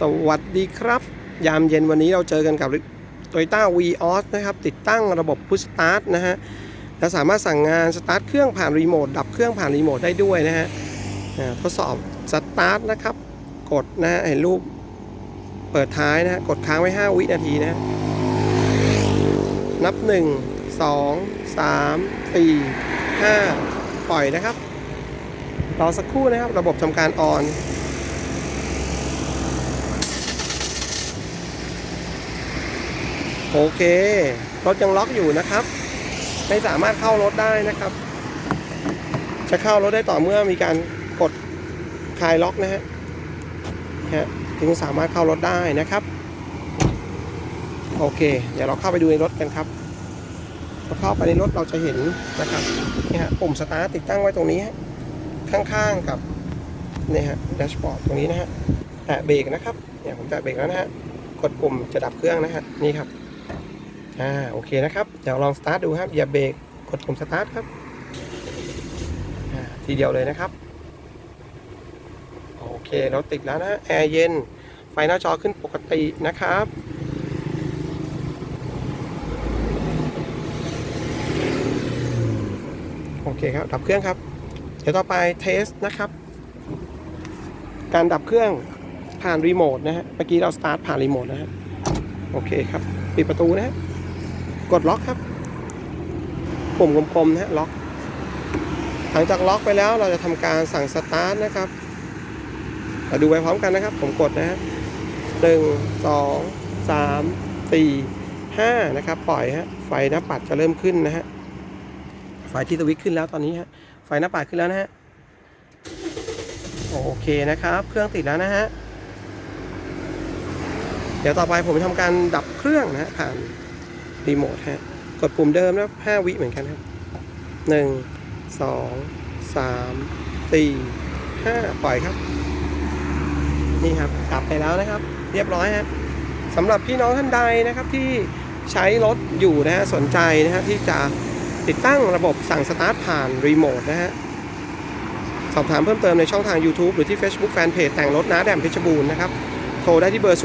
สวัสดีครับ ยามเย็นวันนี้เราเจอกันกับ Toyota v ีออสนะครับ ติดตั้งระบบพุชสตาร์ทนะฮะและสามารถสั่งงานสตาร์ทเครื่องผ่านรีโมทดับเครื่องผ่านรีโมทได้ด้วยนะฮะทดสอบสตาร์ทนะครับ กดนะฮะเห็นรูปเปิดท้ายนะฮะกดค้างไว้ 5 วินาทีนะฮะนับ 1 2 3 4 5 ปล่อยนะครับรอสักครู่นะครับ ระบบทำการออน โอเครถยังล็อกอยู่นะครับ ไม่สามารถเข้ารถได้นะครับ จะเข้ารถได้ต่อเมื่อมีการกดคลายล็อกนะฮะฮะถึงสามารถเข้ารถได้นะครับ โอเค เดี๋ยวเราเข้าไปดูในรถกันครับพอเข้าไปในรถเราจะเห็นนะครับนี่ฮะปุ่มสตาร์ทติดตั้งไว้ตรงนี้ฮะข้างๆกับนี่ฮะแดชบอร์ดตรงนี้นะฮะแตะเบรกนะครับเนี่ยผมแตะเบรกแล้วนะฮะกดปุ่มจะดับเครื่องนะฮะนี่ครับ อ่าโอเคนะครับ เดี๋ยวลองสตาร์ทดูครับอย่าเบรกกดปุ่มสตาร์ทครับทีเดียวเลยนะครับ โอเครถติดแล้วนะแอร์เย็น ไฟหน้าจอขึ้นปกตินะครับโอเคครับ ดับเครื่องครับ เดี๋ยวต่อไปเทสนะครับ การดับเครื่องผ่านรีโมทนะฮะ เมื่อกี้เราสตาร์ทผ่านรีโมทนะฮะ โอเคครับ ปิดประตูนะฮะ กดล็อกครับ ปุ่มกลมๆนะฮะล็อกหลังจากล็อกไปแล้วเราจะทำการสั่งสตาร์ทนะครับมาดูไปพร้อมกันนะครับ ผมกดนะฮะหนึ่งสองสามสี่ห้านะครับ ปล่อยฮะไฟหน้าปัดจะเริ่มขึ้นนะฮะไฟที่สวิตช์ขึ้นแล้วตอนนี้ฮะไฟหน้าปัดขึ้นแล้วนะฮะโอเคนะครับ เครื่องติดแล้วนะฮะเดี๋ยวต่อไปผมจะทำการดับเครื่องนะฮะผ่าน รีโมทฮะ กดปุ่มเดิมนะ5วิเหมือนกันครับ 1 2 3 4 5 ปล่อยครับ นี่ครับดับไปแล้วนะครับ เรียบร้อยฮะสำหรับพี่น้องท่านใดนะครับที่ใช้รถอยู่นะฮะสนใจนะฮะที่จะติดตั้งระบบสั่งสตาร์ทผ่านรีโมทนะฮะสอบถามเพิ่มเติมในช่องทาง YouTube หรือที่ Facebook Fanpage แต่งรถน้าแดมเพชรบูรณ์นะครับ โทรได้ที่เบอร์ 0819537181